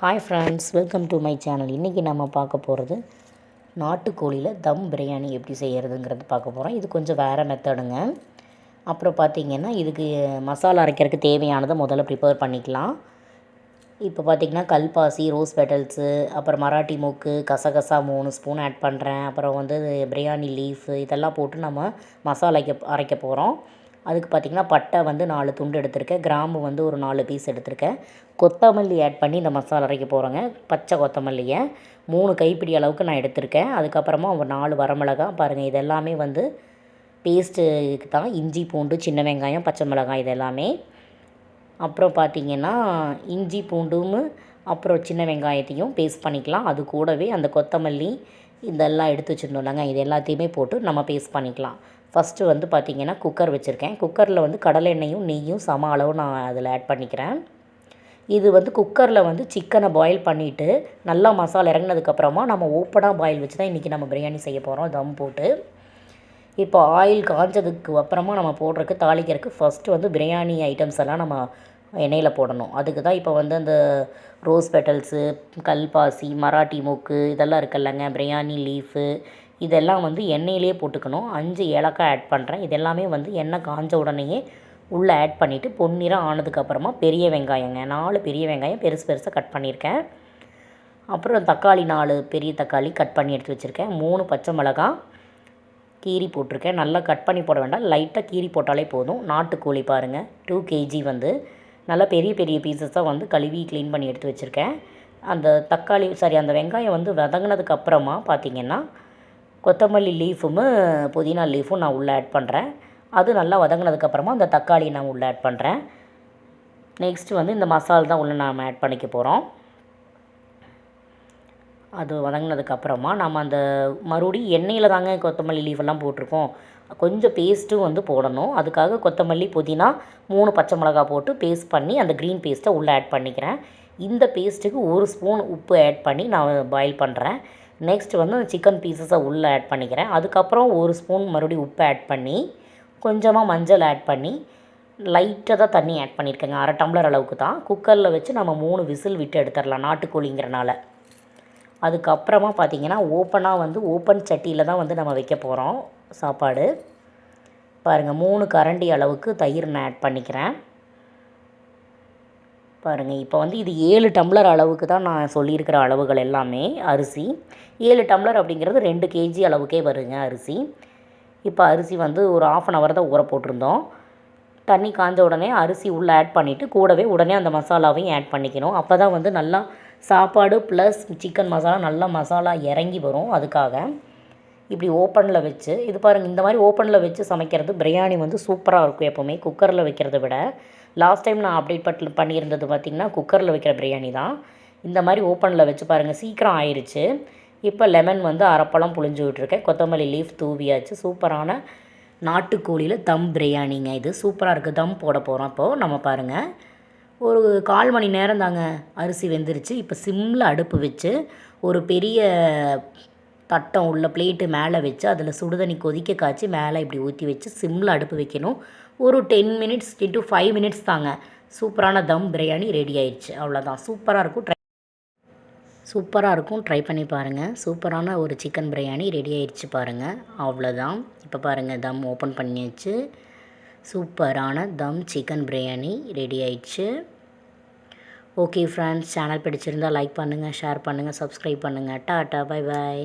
Hi friends welcome to my channel இன்றைக்கி நம்ம பார்க்க போகிறது நாட்டுக்கோழியில் தம் பிரியாணி எப்படி செய்கிறதுங்கிறது பார்க்க போகிறோம் இது கொஞ்சம் வேறு மெத்தடுங்க அப்புறம் பார்த்திங்கன்னா இதுக்கு மசாலா அரைக்கிறதுக்கு தேவையானதை முதல்ல ப்ரிப்பேர் பண்ணிக்கலாம். இப்போ பார்த்திங்கன்னா கல்பாசி ரோஸ் பெட்டல்ஸு அப்புறம் மராட்டி மூக்கு கசகசா மூணு ஸ்பூன் ஆட் பண்ணுறேன் அப்புறம் வந்து பிரியாணி லீஃப் இதெல்லாம் போட்டு நம்ம மசாலாக்க அரைக்க போகிறோம் அதுக்கு பார்த்திங்கன்னா பட்டை வந்து நாலு துண்டு எடுத்திருக்கேன். கிராம்பு வந்து ஒரு நாலு பீஸ் எடுத்திருக்கேன். கொத்தமல்லி ஆட் பண்ணி இந்த மசாலா அரைக்க போகிறோங்க பச்சை கொத்தமல்லியை. மூணு கைப்பிடி அளவுக்கு நான் எடுத்திருக்கேன். அதுக்கப்புறமா ஒரு நாலு வரமிளகா. பாருங்கள் இது எல்லாமே வந்து பேஸ்ட்டுக்கு தான். இஞ்சி பூண்டு சின்ன வெங்காயம் பச்சை மிளகாய் இது எல்லாமே அப்புறம் பார்த்திங்கன்னா இஞ்சி பூண்டும் அப்புறம் சின்ன வெங்காயத்தையும் பேஸ்ட் பண்ணிக்கலாம். அது கூடவே அந்த கொத்தமல்லி இதெல்லாம் எடுத்து வச்சுருந்தோம்லங்க. இது எல்லாத்தையுமே போட்டு நம்ம பேஸ்ட் பண்ணிக்கலாம். ஃபஸ்ட்டு வந்து பார்த்திங்கன்னா குக்கர் வச்சுருக்கேன். குக்கரில் வந்து கடலை எண்ணெயும் நெய்யும் சம அளவு நான் அதில் ஆட் பண்ணிக்கிறேன். இது வந்து குக்கரில் வந்து சிக்கனை பாயில் பண்ணிவிட்டு நல்லா மசாலா இறங்கினதுக்கப்புறமா நம்ம ஓப்பனாக பாயில் வச்சு தான் இன்றைக்கி நம்ம பிரியாணி செய்ய போகிறோம் தம் போட்டு. இப்போ ஆயில் காஞ்சதுக்கு அப்புறமா நம்ம போடுறதுக்கு தாளிக்கிறதுக்கு ஃபஸ்ட்டு வந்து பிரியாணி ஐட்டம்ஸ் எல்லாம் நம்ம எண்ணெயில் போடணும். அதுக்கு தான் இப்போ வந்து அந்த ரோஸ் பெட்டல்ஸு கல்பாசி மராட்டி மூக்கு இதெல்லாம் இருக்குல்லங்க. பிரியாணி லீஃபு இதெல்லாம் வந்து எண்ணெயிலே போட்டுக்கணும். அஞ்சு ஏலக்காய் ஆட் பண்ணுறேன் இது எல்லாமே வந்து எண்ணெய் காஞ்ச உடனேயே உள்ளே ஆட் பண்ணிவிட்டு பொன்னிறம் ஆனதுக்கப்புறமா பெரிய வெங்காயங்க. நாலு பெரிய வெங்காயம் பெருசு பெருசாக கட் பண்ணியிருக்கேன். அப்புறம் தக்காளி நாலு பெரிய தக்காளி கட் பண்ணி எடுத்து வச்சுருக்கேன். மூணு பச்சை மிளகாய் கீரி போட்டிருக்கேன். நல்லா கட் பண்ணி போட வேண்டாம். லைட்டாக கீரி போட்டாலே போதும். நாட்டுக்கோழி பாருங்கள் டூ கேஜி வந்து நல்லா பெரிய பெரிய பீசஸாக வந்து கழுவி க்ளீன் பண்ணி எடுத்து வச்சுருக்கேன். அந்த தக்காளி சாரி அந்த வெங்காயம் வந்து வதங்கினதுக்கு அப்புறமா பார்த்திங்கன்னா கொத்தமல்லி லீஃபும் புதினா லீஃபும் நான் உள்ளே ஆட் பண்ணுறேன் அது நல்லா வதங்கினதுக்கப்புறமா அந்த தக்காளி நான் உள்ளே ஆட் பண்ணுறேன் நெக்ஸ்ட்டு வந்து இந்த மசால் தான் உள்ளே நாம் ஆட் பண்ணிக்க போகிறோம் அது வதங்கினதுக்கப்புறமா நம்ம அந்த மறுபடி எண்ணெயில் தாங்க கொத்தமல்லி லீஃபெல்லாம் போட்டிருக்கோம். கொஞ்சம் பேஸ்ட்டும் வந்து போடணும். அதுக்காக கொத்தமல்லி புதினா மூணு பச்சை மிளகா போட்டு பேஸ்ட் பண்ணி அந்த க்ரீன் பேஸ்ட்டை உள்ளே ஆட் பண்ணிக்கிறேன். இந்த பேஸ்ட்டுக்கு ஒரு ஸ்பூன் உப்பு ஆட் பண்ணி நான் பாயில் பண்ணுறேன் நெக்ஸ்ட் வந்து சிக்கன் பீசஸை உள்ளே ஆட் பண்ணிக்கிறேன். அதுக்கப்புறம் ஒரு ஸ்பூன் மறுபடியும் உப்பு ஆட் பண்ணி கொஞ்சமாக மஞ்சள் ஆட் பண்ணி லைட்டாக தான் தண்ணி ஆட் பண்ணியிருக்கேங்க. அரை டம்ளர் அளவுக்கு தான். குக்கரில் வச்சு நம்ம மூணு விசில் விட்டு எடுத்துடலாம். நாட்டுக்கோழிங்கிறனால. அதுக்கப்புறமா பார்த்திங்கன்னா ஓப்பனாக வந்து ஓப்பன் சட்டியில் தான் வந்து நம்ம வைக்க போகிறோம் சாப்பாடு. பாருங்கள் மூணு கரண்டி அளவுக்கு தயிர் நான் ஆட் பண்ணிக்கிறேன். பாருங்கள் இப்போ வந்து இது ஏழு டம்ளர் அளவுக்கு தான் நான் சொல்லியிருக்கிற அளவுகள் எல்லாமே அரிசி. ஏழு டம்ளர் அப்படிங்கிறது ரெண்டு கேஜி அளவுக்கே வருங்க அரிசி. இப்போ அரிசி வந்து ஒரு ஆஃப் அன் ஹவர் தான் ஊற போட்டிருந்தோம். தண்ணி காஞ்ச உடனே அரிசி உள்ளே ஆட் பண்ணிவிட்டு கூடவே உடனே அந்த மசாலாவையும் ஆட் பண்ணிக்கணும். அப்போ தான் வந்து நல்லா சாப்பாடு ப்ளஸ் சிக்கன் மசாலா நல்லா மசாலா இறங்கி வரும் அதுக்காக. இப்படி ஓப்பனில் வச்சு இது பாருங்கள் இந்த மாதிரி ஓப்பனில் வச்சு சமைக்கிறது பிரியாணி வந்து சூப்பராக இருக்கும் எப்போவுமே குக்கரில் வைக்கிறத விட. லாஸ்ட் டைம் நான் அப்டேட் பட் பண்ணியிருந்தது பார்த்திங்கன்னா குக்கரில் வைக்கிற பிரியாணி தான். இந்த மாதிரி ஓப்பனில் வச்சு பாருங்கள் சீக்கிரம் ஆயிடுச்சு இப்போ லெமன் வந்து அரைப்பழம் புழிஞ்சு விட்ருக்கேன் கொத்தமல்லி லீஃப் தூவியாச்சு. சூப்பரான நாட்டுக்கோழியில் தம் பிரியாணிங்க இது. சூப்பராக இருக்குது தம் போட போகிறோம் அப்போது நம்ம பாருங்கள் ஒரு கால் மணி நேரம் தாங்க அரிசி வெந்துருச்சு. இப்போ சிம்மில் அடுப்பு வச்சு ஒரு பெரிய தட்டம் உள்ள பிளேட்டு மேலே வச்சு அதில் சுடுதண்ணி கொதிக்க காய்ச்சி மேலே இப்படி ஊற்றி வச்சு சிம்மில் அடுப்பு வைக்கணும். ஒரு ten minutes ten to five minutes தாங்க. சூப்பரான தம் பிரியாணி ரெடி ஆயிடுச்சு அவ்வளோதான் சூப்பராக இருக்கும். ட்ரை சூப்பராக இருக்கும். ட்ரை பண்ணி பாருங்கள் சூப்பரான ஒரு சிக்கன் பிரியாணி ரெடி ஆயிடுச்சு பாருங்கள் அவ்வளோதான் இப்போ பாருங்கள் தம் ஓப்பன் பண்ணியாச்சு. சூப்பரான தம் சிக்கன் பிரியாணி ரெடி ஆயிடுச்சு. ஓகே ஃப்ரெண்ட்ஸ் சேனல் பிடிச்சிருந்தால் லைக் பண்ணுங்கள் ஷேர் பண்ணுங்கள் சப்ஸ்கிரைப் பண்ணுங்கள் டாட்டா பை பாய்